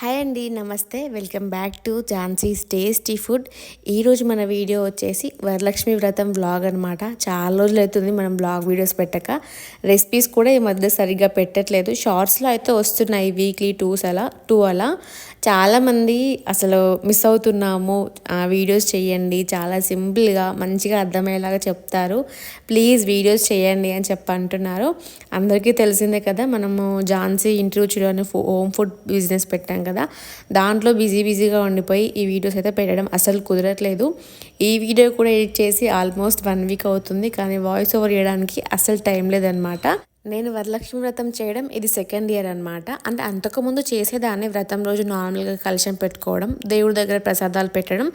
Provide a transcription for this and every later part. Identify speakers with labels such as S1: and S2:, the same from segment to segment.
S1: Hi అండి నమస్తే. Welcome back to Jhansi's tasty food. ఈరోజు మన వీడియో వచ్చేసి వరలక్ష్మి వ్రతం వ్లాగ్ అనమాట చాలా రోజులు అవుతుంది మనం వ్లాగ్ వీడియోస్ పెట్టక. రెసిపీస్ కూడా ఈ మధ్య సరిగ్గా పెట్టట్లేదు. షార్ట్స్లో అయితే వస్తున్నాయి వీక్లీ టూస్ అలా టూ అలా. చాలామంది అసలు మిస్ అవుతున్నాము. ఆ వీడియోస్ చేయండి. చాలా సింపుల్గా మంచిగా అర్థమయ్యేలాగా చెప్తారు. ప్లీజ్ వీడియోస్ చేయండి అని చెప్పి అంటున్నారు. అందరికీ తెలిసిందే కదా మనము ఝాన్సీ ఇంటర్వ్యూ చూడని హోమ్ ఫుడ్ బిజినెస్ పెట్టాం కదా. దాంట్లో బిజీ బిజీగా ఉండిపోయి ఈ వీడియోస్ అయితే పెట్టడం అసలు కుదరట్లేదు. ఈ వీడియో కూడా ఎడిట్ చేసి ఆల్మోస్ట్ వన్ వీక్ అవుతుంది. కానీ వాయిస్ ఓవర్ చేయడానికి అసలు టైం లేదనమాట నేను వరలక్ష్మి వ్రతం చేయడం ఇది సెకండ్ ఇయర్ అనమాట అంటే అంతకుముందు చేసేదాన్ని వ్రతం రోజు నార్మల్గా కలశం పెట్టుకోవడం దేవుడి దగ్గర ప్రసాదాలు పెట్టడం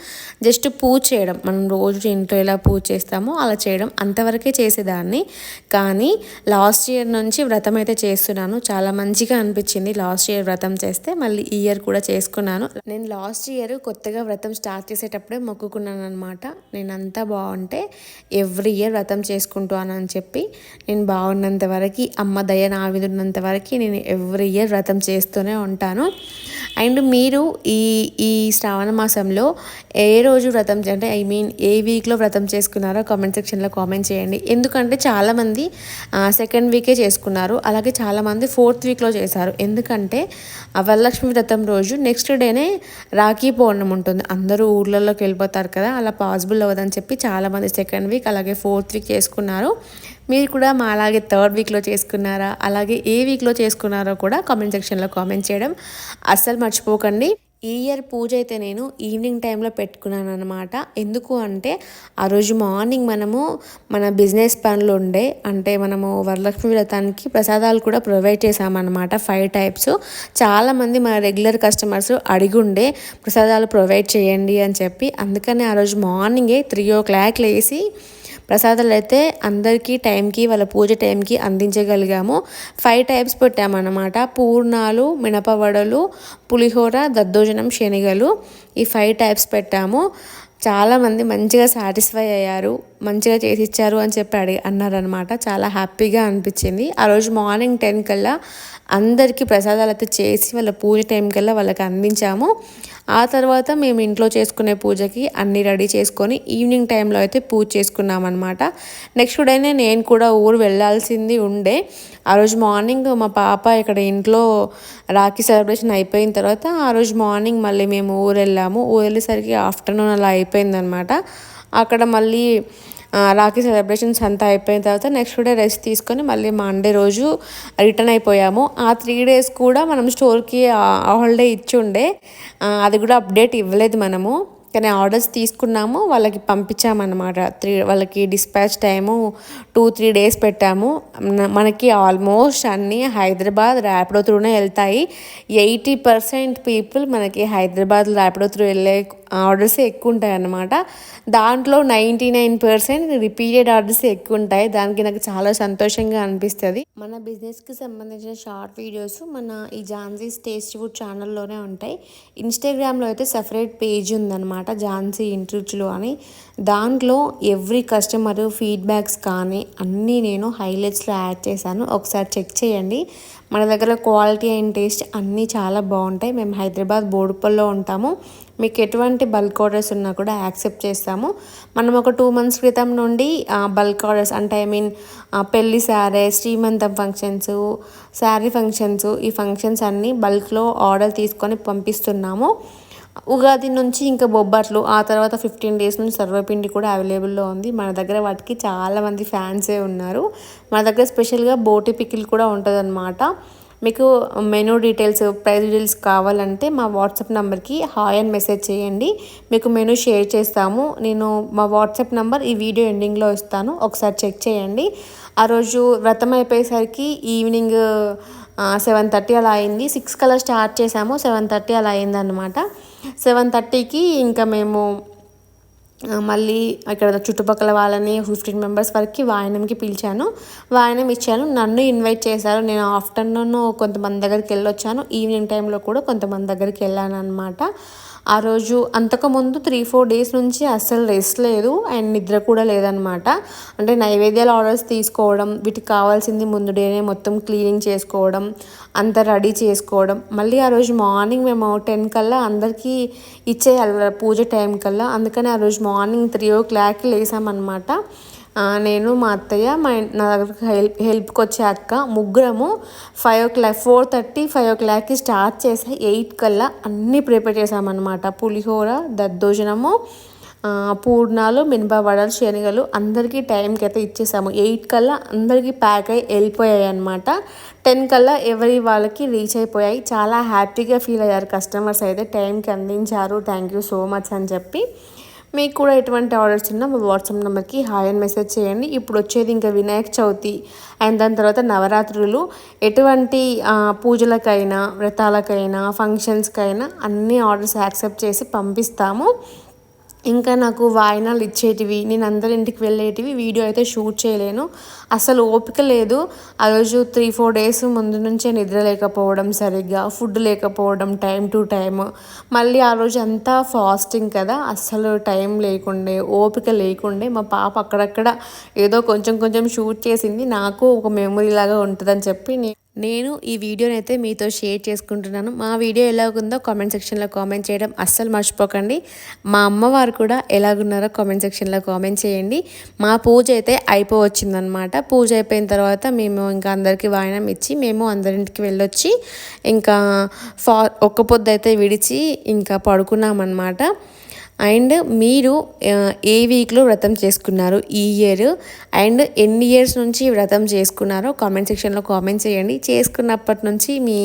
S1: జస్ట్ పూజ చేయడం. మనం రోజు ఇంట్లో ఎలా పూజ చేస్తామో అలా చేయడం. అంతవరకే చేసేదాన్ని. కానీ లాస్ట్ ఇయర్ నుంచి వ్రతం అయితే చేస్తున్నాను. చాలా మంచిగా అనిపించింది లాస్ట్ ఇయర్ వ్రతం చేస్తే. మళ్ళీ ఈ ఇయర్ కూడా చేసుకున్నాను. నేను లాస్ట్ ఇయర్ కొత్తగా వ్రతం స్టార్ట్ చేసేటప్పుడే మొక్కుకున్నాను అనమాట నేను అంతా బాగుంటే ఎవ్రీ ఇయర్ వ్రతం చేసుకుంటాను అని చెప్పి నేను బాగున్నంత వరకు వరకు అమ్మ దయ నా మీద ఉన్నంత వరకు నేను ఎవ్రీ ఇయర్ వ్రతం చేస్తూనే ఉంటాను. అండ్ మీరు ఈ ఈ శ్రావణ మాసంలో ఏ రోజు వ్రతం అంటే ఐ మీన్ ఏ వీక్లో వ్రతం చేసుకున్నారో కామెంట్ సెక్షన్లో కామెంట్ చేయండి. ఎందుకంటే చాలామంది సెకండ్ వీకే చేసుకున్నారు. అలాగే చాలామంది ఫోర్త్ వీక్లో చేశారు. ఎందుకంటే వరలక్ష్మి వ్రతం రోజు నెక్స్ట్ డేనే రాఖీ పౌర్ణం ఉంటుంది. అందరూ ఊర్లలోకి వెళ్ళిపోతారు కదా అలా పాసిబుల్ అవ్వదని చెప్పి చాలామంది సెకండ్ వీక్ అలాగే ఫోర్త్ వీక్ చేసుకున్నారు. మీరు కూడా మా అలాగే థర్డ్ వీక్లో చేసుకున్నారా? అలాగే ఏ వీక్లో చేసుకున్నారో కూడా కామెంట్ సెక్షన్లో కామెంట్ చేయడం. అస్సలు మర్చిపోకండి. ఈ ఇయర్ పూజ అయితే నేను ఈవినింగ్ టైంలో పెట్టుకున్నాను అనమాట ఎందుకు అంటే ఆ రోజు మార్నింగ్ మనము మన బిజినెస్ పనులు ఉండే అంటే మనము వరలక్ష్మి వ్రతానికి ప్రసాదాలు కూడా ప్రొవైడ్ చేసామన్నమాట ఫైవ్ టైప్స్ చాలామంది మన రెగ్యులర్ కస్టమర్స్ అడిగుండే ప్రసాదాలు ప్రొవైడ్ చేయండి అని చెప్పి అందుకని ఆ రోజు మార్నింగే త్రీ ఓ క్లాక్ లేసి ప్రసాదాలు అయితే అందరికీ టైంకి వాళ్ళ పూజ టైంకి అందించగలిగాము. Five types పెట్టామన్నమాట. పూర్ణాలు మినపవడలు పులిహోర దద్దోజనం శనగలు. ఈ ఫైవ్ టైప్స్ పెట్టాము. చాలామంది మంచిగా సాటిస్ఫై అయ్యారు. మంచిగా చేసి ఇచ్చారు అని చెప్పి అడిగి అన్నారనమాట చాలా హ్యాపీగా అనిపించింది. ఆ రోజు మార్నింగ్ టెన్ కల్లా అందరికీ ప్రసాదాలు అయితే చేసి వాళ్ళ పూజ టైం కల్లా వాళ్ళకి అందించాము. ఆ తర్వాత మేము ఇంట్లో చేసుకునే పూజకి అన్నీ రెడీ చేసుకొని ఈవినింగ్ టైంలో అయితే పూజ చేసుకున్నామన్నమాట. నెక్స్ట్ డేనే నేను కూడా ఊరు వెళ్ళాల్సింది ఉండే. ఆ రోజు మార్నింగ్ మా పాప ఇక్కడ ఇంట్లో రాఖీ సెలబ్రేషన్ అయిపోయిన తర్వాత ఆ రోజు మార్నింగ్ మళ్ళీ మేము ఊరు వెళ్ళాము. ఊరు వెళ్ళేసరికి ఆఫ్టర్నూన్ అలా అయిపోయిందనమాట అక్కడ మళ్ళీ రాఖీ సెలబ్రేషన్స్ అంతా అయిపోయిన తర్వాత నెక్స్ట్ డే రెస్ట్ తీసుకొని మళ్ళీ మండే రోజు రిటర్న్ అయిపోయాము. ఆ త్రీ డేస్ కూడా మనం స్టోర్కి హాలిడే ఇచ్చి ఉండే అది కూడా అప్డేట్ ఇవ్వలేదు మనము. కానీ ఆర్డర్స్ తీసుకున్నాము వాళ్ళకి పంపించామన్నమాట. త్రీ వాళ్ళకి dispatch time two three days పెట్టాము. మనకి ఆల్మోస్ట్ అన్నీ హైదరాబాద్ ర్యాపిడో త్రూనే వెళ్తాయి. ఎయిటీ పర్సెంట్ పీపుల్ మనకి హైదరాబాద్ ర్యాపిడో త్రూ వెళ్ళే ఆర్డర్స్ ఎక్కువ ఉంటాయి అన్నమాట దాంట్లో ninety nine percent repeated orders ఎక్కువ ఉంటాయి దానికి నాకు చాలా సంతోషంగా అనిపిస్తుంది. మన బిజినెస్కి సంబంధించిన షార్ట్ వీడియోస్ మన ఈ ఝాన్సీస్ టేస్ట్ ఫుడ్ ఛానల్లోనే ఉంటాయి. ఇన్స్టాగ్రామ్లో అయితే సపరేట్ పేజ్ ఉందన్నమాట ఝాన్సీ ఇంటర్వ్యూలో అని. దాంట్లో ఎవ్రీ కస్టమర్ ఫీడ్బ్యాక్స్ కానీ అన్నీ నేను హైలైట్స్లో యాడ్ చేశాను. ఒకసారి చెక్ చేయండి. మన దగ్గర క్వాలిటీ అండ్ టేస్ట్ అన్నీ చాలా బాగుంటాయి మేము హైదరాబాద్ బోడుపల్లో ఉంటాము. మీకు ఎటువంటి బల్క్ ఆర్డర్స్ ఉన్నా కూడా యాక్సెప్ట్ చేస్తాము. మనం ఒక టూ మంత్స్ క్రితం నుండి బల్క్ ఆర్డర్స్ అంటే ఐ మీన్ పెళ్ళి శారీ శ్రీమంతం ఫంక్షన్స్ శారీ ఫంక్షన్స్ ఈ ఫంక్షన్స్ అన్నీ బల్క్లో ఆర్డర్ తీసుకొని పంపిస్తున్నాము. ఉగాది నుంచి ఇంకా బొబ్బట్లు ఆ తర్వాత ఫిఫ్టీన్ డేస్ నుంచి సర్వపిండి కూడా అవైలబుల్లో ఉంది. మన దగ్గర వాటికి చాలామంది ఫ్యాన్సే ఉన్నారు. మన దగ్గర స్పెషల్గా బోటి పికిల్ కూడా ఉంటుందన్నమాట. మీకు మెనూ డీటెయిల్స్ ప్రైస్ డీటెయిల్స్ కావాలంటే మా వాట్సాప్ నెంబర్కి హాయ్ అని మెసేజ్ చేయండి. మీకు మెనూ షేర్ చేస్తాము. నేను మా వాట్సాప్ నెంబర్ ఈ వీడియో ఎండింగ్లో ఇస్తాను. ఒకసారి చెక్ చేయండి. ఆ రోజు వ్రతం అయిపోయేసరికి ఈవినింగ్ సెవెన్ థర్టీ అలా అయింది. సిక్స్ కల్లా స్టార్ట్ చేసాము సెవెన్ థర్టీ అలా అయిందనమాట సెవెన్ థర్టీకి ఇంకా మేము మళ్ళీ ఇక్కడ చుట్టుపక్కల వాళ్ళని ఫిఫ్టీన్ మెంబర్స్ వరకు వాయనంకి పిలిచాను. వాయనం ఇచ్చాను. నన్ను ఇన్వైట్ చేశారు. నేను ఆఫ్టర్నూన్ కొంతమంది దగ్గరికి వెళ్ళొచ్చాను. ఈవినింగ్ టైంలో కూడా కొంతమంది దగ్గరికి వెళ్ళాను అనమాట ఆ రోజు అంతకుముందు త్రీ ఫోర్ డేస్ నుంచి అస్సలు రెస్ట్ లేదు. అండ్ నిద్ర కూడా లేదనమాట అంటే నైవేద్యాల ఆర్డర్స్ తీసుకోవడం వీటికి కావాల్సింది ముందు డేనే మొత్తం క్లీనింగ్ చేసుకోవడం అంతా రెడీ చేసుకోవడం. మళ్ళీ ఆ రోజు మార్నింగ్ మేము టెన్ కల్లా అందరికీ ఇచ్చేయాలి పూజ టైం కల్లా. అందుకని ఆ రోజు మార్నింగ్ త్రీ ఓ క్లాక్కి లేసామన్నమాట. నేను మా అత్తయ్య మా నా దగ్గరకు హెల్ప్ హెల్ప్కి వచ్చే అక్క ముగ్గురము five o'clock four thirty five ఓ క్లాక్కి స్టార్ట్ చేసి ఎయిట్ కల్లా అన్నీ ప్రిపేర్ చేసామన్నమాట. పులిహోర దద్దోజనము పూర్ణాలు మినపవడలు శనగలు అందరికీ టైంకి అయితే ఇచ్చేసాము. ఎయిట్ కల్లా అందరికీ ప్యాక్ అయ్యి వెళ్ళిపోయాయి అనమాట టెన్ కల్లా ఎవరి వాళ్ళకి రీచ్ అయిపోయాయి. చాలా హ్యాపీగా ఫీల్ అయ్యారు కస్టమర్స్ అయితే. టైంకి అందించారు. థ్యాంక్ యూ సో మచ్ అని చెప్పి. మీకు కూడా ఎటువంటి ఆర్డర్స్ ఉన్నా మా వాట్సాప్ నెంబర్కి హాయ్ అని మెసేజ్ చేయండి. ఇప్పుడు వచ్చేది ఇంకా వినాయక చవితి అండ్ దాని తర్వాత నవరాత్రులు. ఎటువంటి పూజలకైనా వ్రతాలకైనా ఫంక్షన్స్కైనా అన్ని ఆర్డర్స్ యాక్సెప్ట్ చేసి పంపిస్తాము. ఇంకా నాకు వాయినాలు ఇచ్చేటివి నేను అందరి ఇంటికి వెళ్ళేటివి వీడియో అయితే షూట్ చేయలేను. అసలు ఓపిక లేదు. ఆ రోజు త్రీ ఫోర్ డేస్ ముందు నుంచే నిద్ర లేకపోవడం సరిగ్గా ఫుడ్ లేకపోవడం టైం టు టైం మళ్ళీ ఆ రోజు అంతా ఫాస్టింగ్ కదా. అస్సలు టైం లేకుండే ఓపిక లేకుండే మా పాప అక్కడక్కడ ఏదో కొంచెం కొంచెం షూట్ చేసింది. నాకు ఒక మెమొరీ లాగా ఉంటుందని చెప్పి నేను ఈ వీడియోని అయితే మీతో షేర్ చేసుకుంటున్నాను. మా వీడియో ఎలాగుందో కామెంట్ సెక్షన్లో కామెంట్ చేయడం అస్సలు మర్చిపోకండి. మా అమ్మవారు కూడా ఎలాగున్నారో కామెంట్ సెక్షన్లో కామెంట్ చేయండి. మా పూజ అయితే అయిపోవచ్చిందనమాట. పూజ అయిపోయిన తర్వాత మేము ఇంకా అందరికీ వాయనం ఇచ్చి మేము అందరింటికి వెళ్ళొచ్చి ఇంకా ఫా ఒక్క పొద్దు అయితే విడిచి ఇంకా పడుకున్నామన్నమాట అండ్ మీరు ఏ వీక్లో వ్రతం చేసుకున్నారు ఈ ఇయర్? అండ్ ఎన్ని ఇయర్స్ నుంచి వ్రతం చేసుకున్నారో కామెంట్ సెక్షన్లో కామెంట్ చేయండి. చేసుకున్నప్పటి నుంచి మీ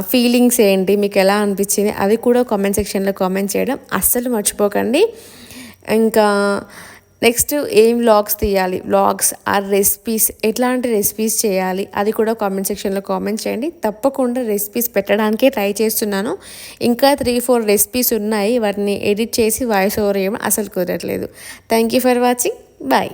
S1: ఫీలింగ్స్ ఏంటి? మీకు ఎలా అనిపించింది? అది కూడా కామెంట్ సెక్షన్లో కామెంట్ చేయడం. అస్సలు మర్చిపోకండి. ఇంకా నెక్స్ట్ ఏం వ్లాగ్స్ తీయాలి? వ్లాగ్స్ ఆర్ రెసిపీస్ ఎట్లాంటి రెసిపీస్ చేయాలి? అది కూడా కామెంట్ సెక్షన్లో కామెంట్ చేయండి. తప్పకుండా రెసిపీస్ పెట్టడానికే ట్రై చేస్తున్నాను. ఇంకా త్రీ ఫోర్ రెసిపీస్ ఉన్నాయి. వాటిని ఎడిట్ చేసి వాయిస్ ఓవర్ చేయడం అసలు కుదరట్లేదు. Thank you for watching bye